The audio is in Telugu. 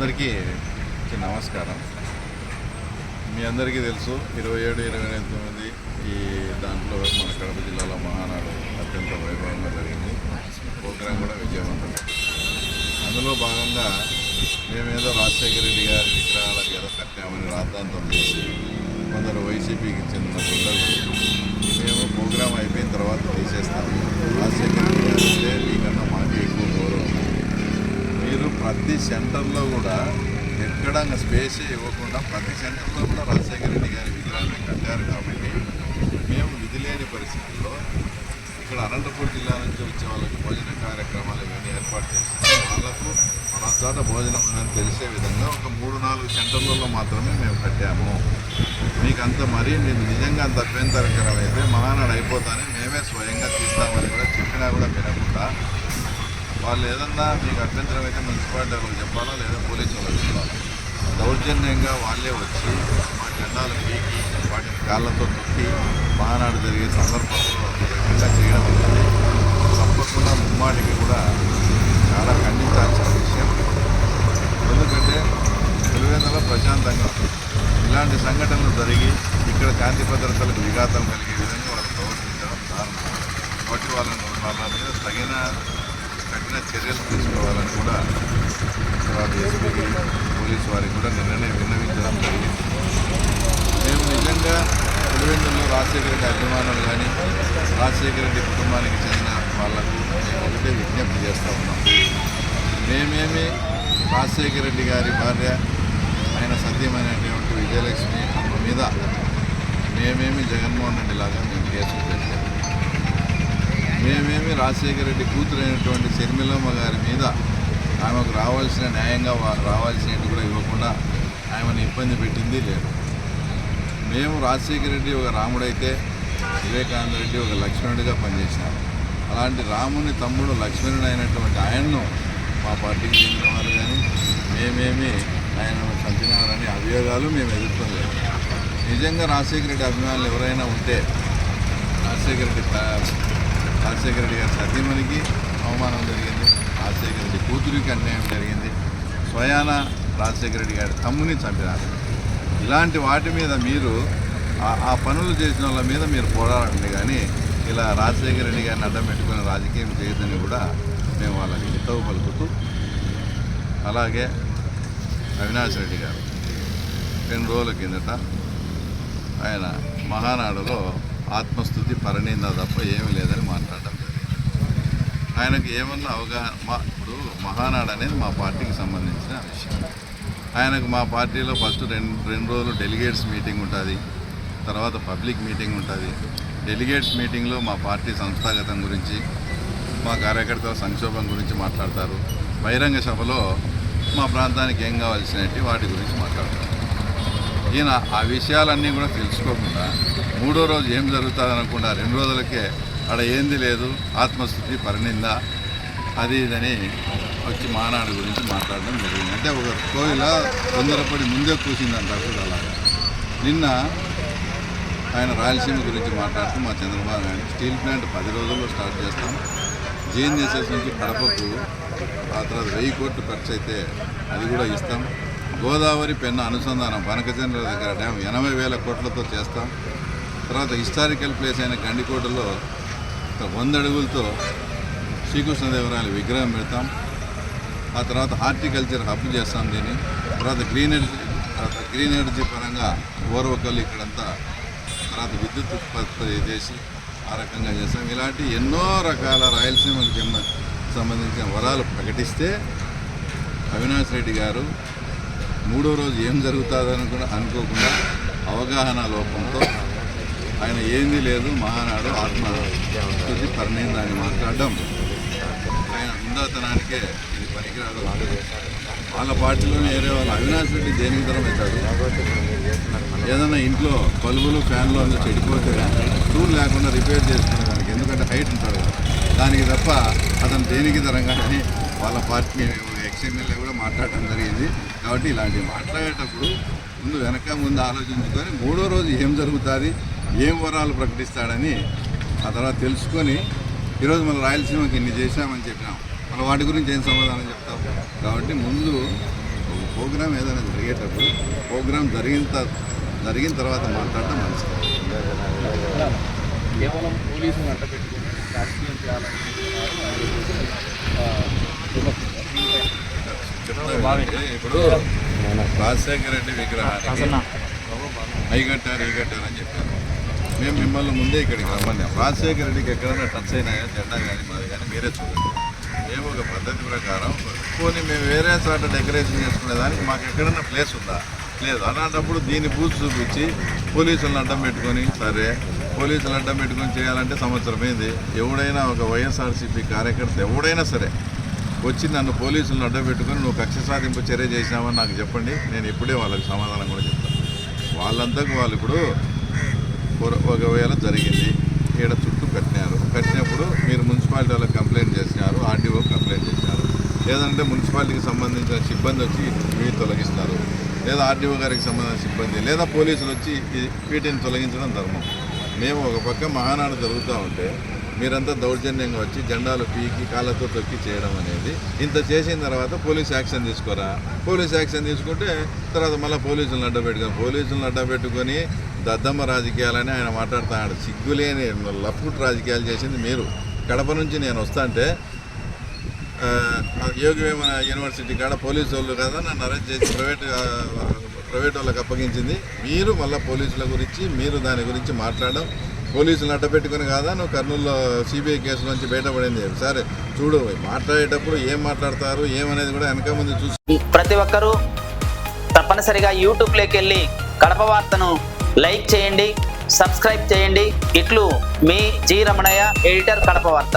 అందరికీ నమస్కారం. మీ అందరికీ తెలుసు ఇరవై ఏడు ఇరవై ఎనిమిది తొమ్మిది ఈ దాంట్లో మన కడప జిల్లాలో మహానాడు అత్యంత వైభవంగా జరిగింది. ప్రోగ్రాం కూడా విజయవంతం. అందులో భాగంగా మేమేదో రాజశేఖర రెడ్డి గారి విగ్రహాలకు ఏదో కట్టామని రాద్ధాంతం చేసి కొందరు వైసీపీకి చెందిన పిల్లలు మేము ప్రోగ్రాం అయిపోయిన తర్వాత తీసేస్తాము. రాజశేఖర రెడ్డి గారు అంటే మీకన్నా మాకు ఎక్కువ గౌరవం మీరు ప్రతి సెంటర్లో కూడా ఎక్కడ స్పేస్ ఇవ్వకుండా ప్రతి సెంటర్లో కూడా రాజశేఖర రెడ్డి గారి విగ్రహాన్ని కట్టారు కాబట్టి మేము విధి లేని పరిస్థితుల్లో ఇక్కడ అనంతపూర్ జిల్లా నుంచి వచ్చే వాళ్ళకి భోజన కార్యక్రమాలు ఇవన్నీ ఏర్పాటు చేస్తున్నాం. వాళ్ళకు మన చోట భోజనం ఉందని తెలిసే విధంగా ఒక మూడు నాలుగు సెంటర్లలో మాత్రమే మేము కట్టాము. మీకు అంత మరీ మీరు నిజంగా అంత అభ్యంతరకరం అయితే మహానాడు అయిపోతానే మేమే స్వయంగా తీస్తామని కూడా చెప్పినా కూడా వినకుండా వాళ్ళు ఏదన్నా మీకు అభ్యంతరం అయితే మున్సిపాలిటీ వాళ్ళకి చెప్పాలా లేదా పోలీసు వాళ్ళకి చెప్పాలా? దౌర్జన్యంగా వాళ్ళే వచ్చి మా జెండాలు పీకి వాటిని కాళ్ళతో తొక్కి మహానాడు జరిగే సందర్భంలో ఈ చేయడం అనేది తప్పకుండా ముమ్మాటికి కూడా చాలా ఖండించాల్సిన విషయం. ఎందుకంటే పులివెందులో ప్రశాంతంగా ఇలాంటి సంఘటనలు జరిగి ఇక్కడ శాంతి భద్రతలకు విఘాతం కలిగే విధంగా వాళ్ళు ప్రవర్తించడం దారుణం. కాబట్టి వాళ్ళను వాళ్ళ మీద తగిన కఠిన చర్యలు తీసుకోవాలని కూడా తర్వాత ఎస్పీకి పోలీసు వారికి కూడా నిన్ననే విన్నవించడం జరిగింది. మేము నిజంగా పులివెందుల్లో రాజశేఖర రెడ్డి అభిమానులు కానీ రాజశేఖర రెడ్డి కుటుంబానికి చెందిన వాళ్ళకు మేము ఒకటే విజ్ఞప్తి చేస్తూ ఉన్నాం. మేమేమి రాజశేఖర రెడ్డి గారి భార్య ఆయన సత్యమైనటువంటి విజయలక్ష్మి అమ్మ మీద మేమేమి జగన్మోహన్ రెడ్డి లాగా మేము కేసులు పెట్టాము మేమేమి రాజశేఖర రెడ్డి కూతురైనటువంటి శర్మిలమ్మ గారి మీద ఆమెకు రావాల్సిన న్యాయంగా రావాల్సినట్టు కూడా ఇవ్వకుండా ఆమెను ఇబ్బంది పెట్టింది లేదు. మేము రాజశేఖర రెడ్డి ఒక రాముడైతే వివేకానంద రెడ్డి ఒక లక్ష్మణుడిగా పనిచేసినారు. అలాంటి రాముని తమ్ముడు లక్ష్మణుడు అయినటువంటి ఆయన్ను మా పార్టీకి చెందిన వారు కానీ మేమేమి ఆయన చంపినారని అభియోగాలు మేము ఎదుర్కోలేదు. నిజంగా రాజశేఖర రెడ్డి అభిమానులు ఎవరైనా ఉంటే రాజశేఖర రెడ్డి రాజశేఖర రెడ్డి గారి సతీమణికి అవమానం జరిగింది. రాజశేఖర రెడ్డి కూతురికి అన్యాయం జరిగింది. స్వయాన రాజశేఖర రెడ్డి గారి తమ్ముని చంపినారు. ఇలాంటి వాటి మీద మీరు ఆ- ఆ పనులు చేసిన వాళ్ళ మీద మీరు పోరాడండి కానీ ఇలా రాజశేఖర రెడ్డి గారిని అడ్డం పెట్టుకుని రాజకీయం చేయదని కూడా మేము వాళ్ళకి హితవు పలుకుతూ అలాగే అవినాష్ రెడ్డి గారు రెండు రోజుల కిందట ఆయన మహానాడులో ఆత్మస్థుతి పరిణిందా తప్ప ఏమీ లేదని మాట్లాడడం జరిగింది. ఆయనకు ఏమన్నా అవగాహన మా ఇప్పుడు మహానాడు అనేది మా పార్టీకి సంబంధించిన విషయం. ఆయనకు మా పార్టీలో ఫస్ట్ రెండు రెండు రోజులు డెలిగేట్స్ మీటింగ్ ఉంటుంది తర్వాత పబ్లిక్ మీటింగ్ ఉంటుంది. డెలిగేట్స్ మీటింగ్లో మా పార్టీ సంస్థాగతం గురించి మా కార్యకర్తల సంక్షోభం గురించి మాట్లాడతారు. బహిరంగ సభలో మా ప్రాంతానికి ఏం కావాల్సినవి వాటి గురించి మాట్లాడతారు. ఈయన ఆ విషయాలన్నీ కూడా తెలుసుకోకుండా మూడో రోజు ఏం జరుగుతుంది అనకుండా రెండు రోజులకే అక్కడ ఏంది లేదు ఆత్మస్థితి పరిణింద అది ఇదని వచ్చి మానాడు గురించి మాట్లాడడం జరిగింది. అంటే ఒక కోయిల తొందరపడి ముందే కూసిందంట కూడా అలాగా. నిన్న ఆయన రాయలసీమ గురించి మాట్లాడుతూ మా చంద్రబాబు నాయుడు స్టీల్ ప్లాంట్ పది రోజుల్లో స్టార్ట్ చేస్తాం. జేఎన్ఎస్ఎస్ నుంచి కడపకు ఆ తర్వాత వెయ్యి కోట్లు ఖర్చు అయితే అది కూడా ఇస్తాం. గోదావరి పెన్న అనుసంధానం బనకచంద్ర దగ్గర డ్యామ్ ఎనభై వేల కోట్లతో చేస్తాం. తర్వాత హిస్టారికల్ ప్లేస్ అయిన గండికోటలో వంద అడుగులతో శ్రీకృష్ణదేవరాయల విగ్రహం పెడతాం. ఆ తర్వాత హార్టికల్చర్ హబ్ చేస్తాం దీన్ని. తర్వాత గ్రీన్ ఎనర్జీ తర్వాత గ్రీన్ ఎనర్జీ పరంగా ఓర్వకల్లు ఇక్కడంతా తర్వాత విద్యుత్ ఉత్పత్తి చేసి ఆ రకంగా చేస్తాం. ఇలాంటి ఎన్నో రకాల రాయలసీమకు చెందిన సంబంధించిన వరాలు ప్రకటిస్తే అవినాష్ రెడ్డి గారు మూడో రోజు ఏం జరుగుతుందని కూడా అనుకోకుండా అవగాహన లోపంతో ఆయన ఏంది లేదు మహానాడు ఆత్మ స్థుతి పరిణిందని మాట్లాడడం. ఆయన ఉందాతనానికే ఇది పనికిరాదు వాళ్ళ పార్టీలోనే వేరే వాళ్ళు. అవినాష్ రెడ్డి దేనికి దూరం అవుతాడు ఏదైనా ఇంట్లో బల్బులు ఫ్యాన్లు అన్నీ చెడిపోతే టూల్ లేకుండా రిపేర్ చేసుకునే దానికి ఎందుకంటే హైట్ ఉంటాడు దానికి తప్ప అతను దేనికి దరంగా వాళ్ళ పార్టీ ఎక్స్ఎమ్మెల్యే కూడా మాట్లాడటం జరిగింది. కాబట్టి ఇలాంటివి మాట్లాడేటప్పుడు ముందు వెనక ముందు ఆలోచించుకొని మూడో రోజు ఏం జరుగుతుంది ఏం వరాలు ప్రకటిస్తాడని ఆ తర్వాత తెలుసుకొని ఈరోజు మన రాయలసీమకి ఇన్ని చేశామని చెప్పినాం. మన వాటి గురించి ఏం సమాధానం చెప్తాం? కాబట్టి ముందు ఒక ప్రోగ్రాం ఏదైనా జరిగేటప్పుడు ప్రోగ్రాం జరిగిన జరిగిన తర్వాత మాట్లాడటం మంచిది. కేవలం పోలీసులు అంట రాజకీయం చేయాలని ఇప్పుడు రాజశేఖర రెడ్డి విగ్రహానికి అయి కట్టారు ఈ కట్టారు అని చెప్పారు. మేము మిమ్మల్ని ముందే ఇక్కడికి రమ్మన్నాం. రాజశేఖర రెడ్డికి ఎక్కడైనా టచ్ అయినాయా జెండా కానీ మాది కానీ మీరే చూడండి. మేము ఒక పద్ధతి ప్రకారం పోనీ మేము వేరే చోట డెకరేషన్ చేసుకునే దానికి మాకు ఎక్కడైనా ప్లేస్ ఉందా? లేదు. అలాంటప్పుడు దీన్ని బూత్ చూపించి పోలీసులను అడ్డం పెట్టుకొని సరే పోలీసులు అడ్డం పెట్టుకొని చేయాలంటే సంవత్సరం ఏంది? ఎవడైనా ఒక వైఎస్ఆర్సీపీ కార్యకర్త ఎవడైనా సరే వచ్చి నన్ను పోలీసులను అడ్డబెట్టుకుని నువ్వు కక్ష సాధింపు చర్య చేసినావని నాకు చెప్పండి. నేను ఇప్పుడే వాళ్ళకి సమాధానం కూడా చెప్తాను. వాళ్ళంతకు వాళ్ళు ఇప్పుడు ఒక- ఒకవేళ జరిగింది ఈడ చుట్టూ కట్టినారు. కట్టినప్పుడు మీరు మున్సిపాలిటీ వాళ్ళకి కంప్లైంట్ చేసినారు ఆర్డీఓ కంప్లైంట్ చేసినారు. లేదంటే మున్సిపాలిటీకి సంబంధించిన సిబ్బంది వచ్చి మీరు తొలగిస్తారు. లేదా ఆర్డీఓ గారికి సంబంధించిన సిబ్బంది లేదా పోలీసులు వచ్చి వీటిని తొలగించడం ధర్మం. మేము ఒక పక్క మహానాడు జరుగుతూ ఉంటే మీరంతా దౌర్జన్యంగా వచ్చి జెండాలు పీకి కాళ్ళతో తొక్కి చేయడం అనేది. ఇంత చేసిన తర్వాత పోలీస్ యాక్షన్ తీసుకోరా? పోలీస్ యాక్షన్ తీసుకుంటే తర్వాత మళ్ళీ పోలీసులను అడ్డ పెట్టుకుని పోలీసులను అడ్డ పెట్టుకొని దద్దమ్మ రాజకీయాలని ఆయన మాట్లాడుతున్నాడు. సిగ్గులేని లప్పుట్ రాజకీయాలు చేసింది మీరు. కడప నుంచి నేను వస్తా అంటే యోగివేమ యూనివర్సిటీ కాడ పోలీసు వాళ్ళు కదా నన్ను అరెస్ట్ చేసి ప్రైవేట్ ప్రైవేట్ వాళ్ళకి అప్పగించింది. మీరు మళ్ళీ పోలీసుల గురించి మీరు దాని గురించి మాట్లాడడం పోలీసులు అడ్డపెట్టుకుని కాదా? నువ్వు కర్నూలులో సిబిఐ కేసు నుంచి బయటపడింది. సరే చూడు మాట్లాడేటప్పుడు ఏం మాట్లాడతారు ఏమనేది కూడా వెనక ముందు చూసి ప్రతి ఒక్కరూ తప్పనిసరిగా యూట్యూబ్లోకి వెళ్ళి కడప వార్తను లైక్ చేయండి సబ్స్క్రైబ్ చేయండి. ఇట్లు మీ జి రమణయ్య ఎడిటర్ కడప వార్త.